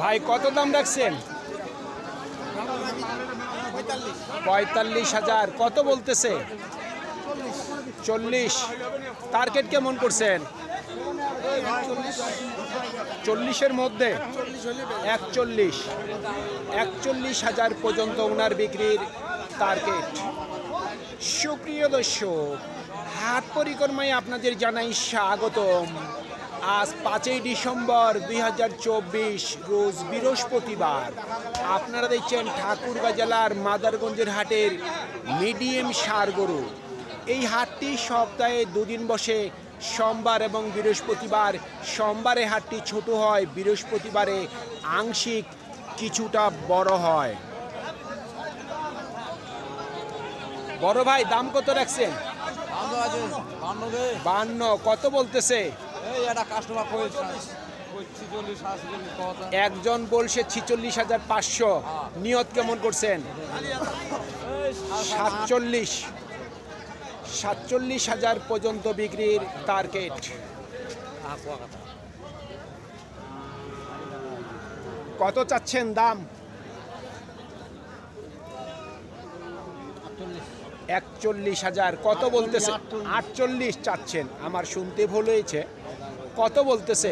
ভাই, কত দাম রাখছেন? পঁয়তাল্লিশ হাজার, কত বলতেছে? চল্লিশ। টার্গেট কেমন করছেন? চল্লিশের মধ্যে? একচল্লিশ। একচল্লিশ হাজার পর্যন্ত ওনার বিক্রির টার্গেট। সুপ্রিয় দর্শক হাত পরিক্রমায় আপনাদের জানাই স্বাগতম। আজ পাঁচই ডিসেম্বর দুই হাজার চব্বিশ রোজ বৃহস্পতিবার। আপনারা দেখছেন ঠাকুরগাঁ জেলার মাদারগঞ্জের হাটের মিডিয়াম সার গরু। এই হাটটি সপ্তাহে দুদিন বসে সোমবার এবং বৃহস্পতিবার। সোমবারে হাটটি ছোট হয় বৃহস্পতিবারে আংশিক কিছুটা বড় হয়। বড় ভাই দাম কত রাখছেন? বান্ন কত বলতেছে? একজন বলছে ছিচল্লিশ হাজার পাঁচশো। নিয়ত কেমন করছেন? সাতচল্লিশ। সাতচল্লিশ হাজার পর্যন্ত বিক্রির টার্গেট কত চাচ্ছেন দাম? একচল্লিশ হাজার। কত বলতেছে? আটচল্লিশ চাচ্ছেন। আমার শুনতে ভুল হয়েছে। কত বলতেছে?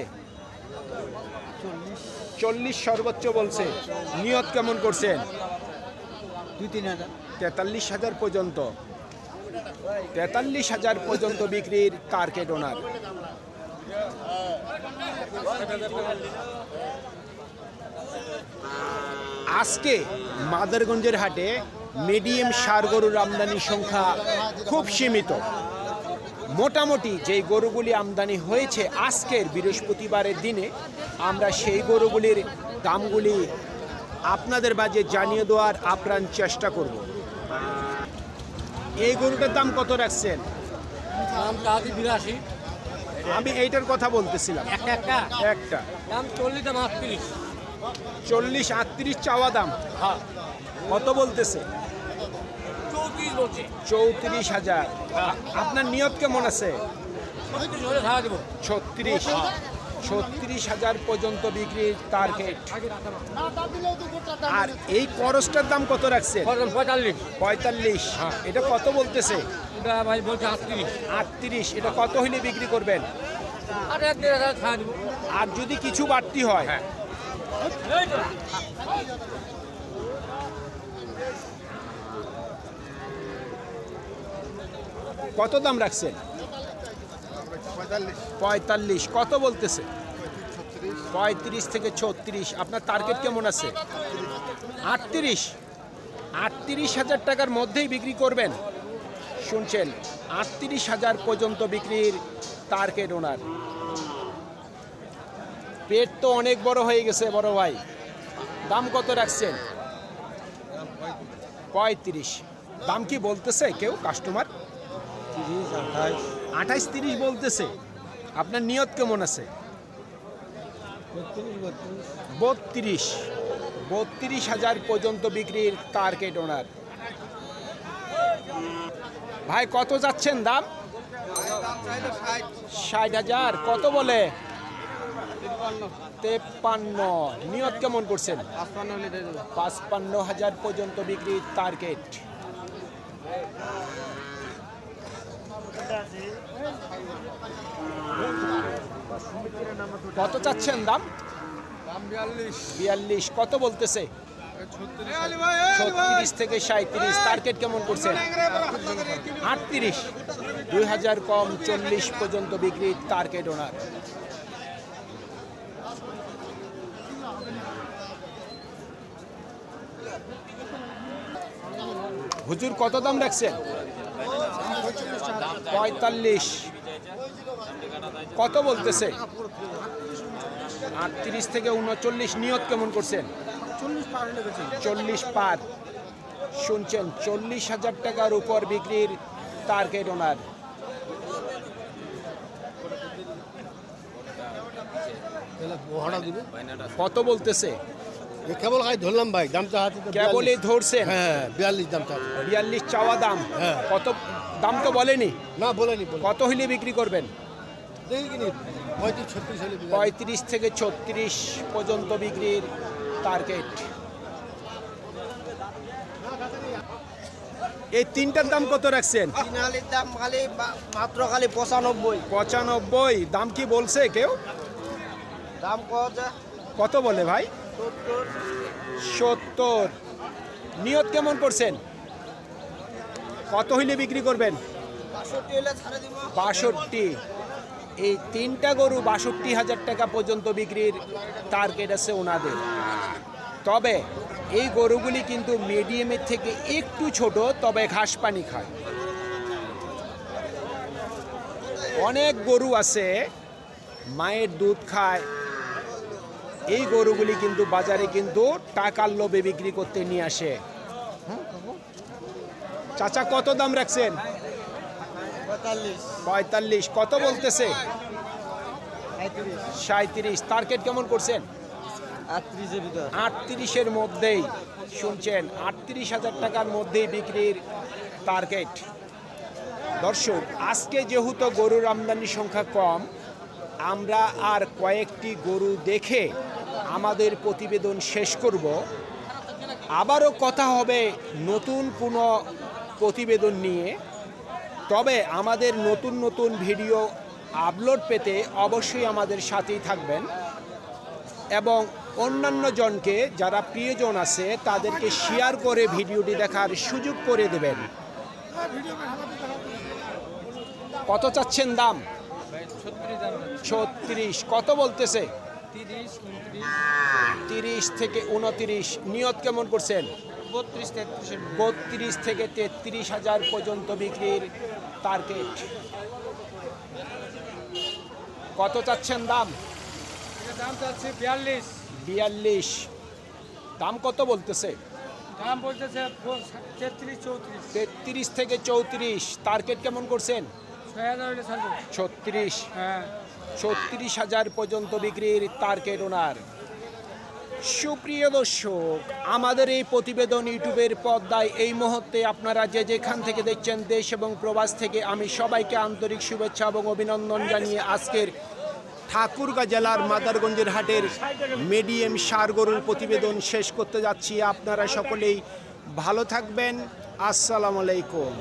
চল্লিশ সর্বোচ্চ বলছে। নিয়ত কেমন করছেন? দুই তিন হাজার। তেতাল্লিশ হাজার পর্যন্ত। তেতাল্লিশ হাজার পর্যন্ত বিক্রির টার্গেট ওনার আজকে মাদারগঞ্জের হাটে মিডিয়াম সার গরুর আমদানির সংখ্যা খুব সীমিত। মোটামুটি যেই গরুগুলি আমদানি হয়েছে আজকের বৃহস্পতিবারের দিনে আমরা সেই গরুগুলির দামগুলি আপনাদের বাজে জানিয়ে দেওয়ার আপ্রাণ চেষ্টা করব। এই গরুটার দাম কত রাখছেন? বিরাশি। আমি এইটার কথা বলতেছিলাম। একটা। দাম চল্লিশ দাম আটত্রিশ। চল্লিশ আটত্রিশ চাওয়া দাম। হ্যাঁ। কত বলতেছে? চৌত্রিশ হাজার। আপনার নিয়ত কেমন আছে? ছত্রিশ। ছত্রিশ হাজার পর্যন্ত বিক্রির টার্গেট আর এই করসটার দাম কত রাখছে পঁয়তাল্লিশ। পঁয়তাল্লিশ। এটা কত বলতেছে? ভাই বলছে আটত্রিশ। আটত্রিশ। এটা কত হইলে বিক্রি করবেন? আর যদি কিছু বাড়তি হয় এই তো। কত দাম রাখছেন? পঁয়তাল্লিশ। কত বলতেছে? পঁয়ত্রিশ থেকে ছত্রিশ। আপনার টার্গেট কেমন আছে? আটত্রিশ। আটত্রিশ হাজার টাকার মধ্যেই বিক্রি করবেন। শুনছেন আটত্রিশ হাজার পর্যন্ত বিক্রির টার্গেট ওনার। পেট তো অনেক বড় হয়ে গেছে বড় ভাই। দাম কত রাখছেন? পঁয়ত্রিশ। দাম কি বলতেছে কেউ? কাস্টমার আঠাইশ তিরিশ বলতেছে। আপনার নিয়ত কেমন আছে? বত্রিশ বত্রিশ। হাজার পর্যন্ত বিক্রির টার্গেট ওনার ভাই কত যাচ্ছেন দাম? ষাট হাজার। কত বলে? তেপ্পান্ন। নিয়ত কেমন করছেন? পাঁচপান্ন হাজার পর্যন্ত বিক্রির টার্গেট কত চাচ্ছেন দাম? বিয়াল্লিশ। কত বলতেছে? ছত্রিশ ছত্রিশ থেকে সাঁত্রিশ টার্গেট কেমন করছেন আটত্রিশ। দুই হাজার কম চল্লিশ পর্যন্ত বিক্রি টার্গেট ওনার হুজুর কত দাম রাখছেন? পঁয়তাল্লিশ। কত বলতেছে? আটত্রিশ থেকে উনচল্লিশ নিয়ত কেমন করছেন? চল্লিশ পার শুনছেন চল্লিশ হাজার টাকার উপর বিক্রির টার্গেট ওনার কত বলতেছে? কেবল খাই ধরলাম ভাই দামটা হাতে কেবলই 42 ধরছেন? হ্যাঁ বিয়াল্লিশ দামটা। বিয়াল্লিশ চাওয়া দাম। হ্যাঁ। কত দাম তো বলেনি? না বলেনি বলে কত হইলে বিক্রি করবেন? পঁয়ত্রিশ থেকে ছত্রিশ পর্যন্ত বিক্রির টার্গেট এই তিনটার দাম কত রাখছেন? তিনালির দাম খালি মাত্র খালি পঁচানব্বই। পঁচানব্বই। দাম কি বলছে কেউ? দাম কত? কত বলে ভাই? সত্তর। নিয়ত কেমন করছেন? কত হইলে বিক্রি করবেন? বাষট্টি। এই তিনটা গরু বাষট্টি হাজার টাকা পর্যন্ত বিক্রির টার্গেট আছে ওনাদের। তবে এই গরুগুলি কিন্তু মিডিয়ামের থেকে একটু ছোট, তবে ঘাস পানি খায়। অনেক গরু আছে, মায়ের দুধ খায় এই গরুগুলি কিন্তু বাজারে কিন্তু টাকার লোভে বিক্রি করতে নিয়ে আসে। চাচা কত দাম রাখছেন? পঁয়তাল্লিশ। কত বলতেছে? সাঁত্রিশ। টার্গেট কেমন করছেন? আটত্রিশের মধ্যেই শুনছেন আটত্রিশ হাজার টাকার মধ্যেই বিক্রির টার্গেট। দর্শক আজকে যেহেতু গরুর আমদানি সংখ্যা কম আমরা আর কয়েকটি গরু দেখে আমাদের প্রতিবেদন শেষ করব। আবারও কথা হবে নতুন কোনো প্রতিবেদন নিয়ে। তবে আমাদের নতুন নতুন ভিডিও আপলোড পেতে অবশ্যই আমাদের সাথেই থাকবেন। এবং অন্যান্য জনকে, যারা প্রিয়জন আছে, তাদেরকে শেয়ার করে ভিডিওটি দেখার সুযোগ করে দেবেন। কত চাচ্ছেন দাম? ছত্রিশ কত বলতেছে? তিরিশ থেকে উনত্রিশ নিয়ত কেমন করছেন? বত্রিশ থেকে তেত্রিশ হাজার পর্যন্ত বিক্রির টার্গেট কত চাচ্ছেন দাম? দাম চাচ্ছে বিয়াল্লিশ। বিয়াল্লিশ। দাম কত বলতেছে? দাম বলতেছে তেত্রিশ থেকে চৌত্রিশ টার্গেট কেমন করছেন? ছত্রিশ। হ্যাঁ। ছত্রিশ হাজার পর্যন্ত বিক্রির টার্গেট ওনার সুপ্রিয় দর্শক আমাদের এই প্রতিবেদন ইউটিউবের পর্দায় এই মুহূর্তে আপনারা যে যেখান থেকে দেখছেন দেশ এবং প্রবাস থেকে আমি সবাইকে আন্তরিক শুভেচ্ছা এবং অভিনন্দন জানিয়ে আজকের ঠাকুরগাঁ জেলার মাদারগঞ্জের হাটের মিডিয়াম সার গরুর প্রতিবেদন শেষ করতে যাচ্ছি। আপনারা সকলেই ভালো থাকবেন। আসসালামু আলাইকুম।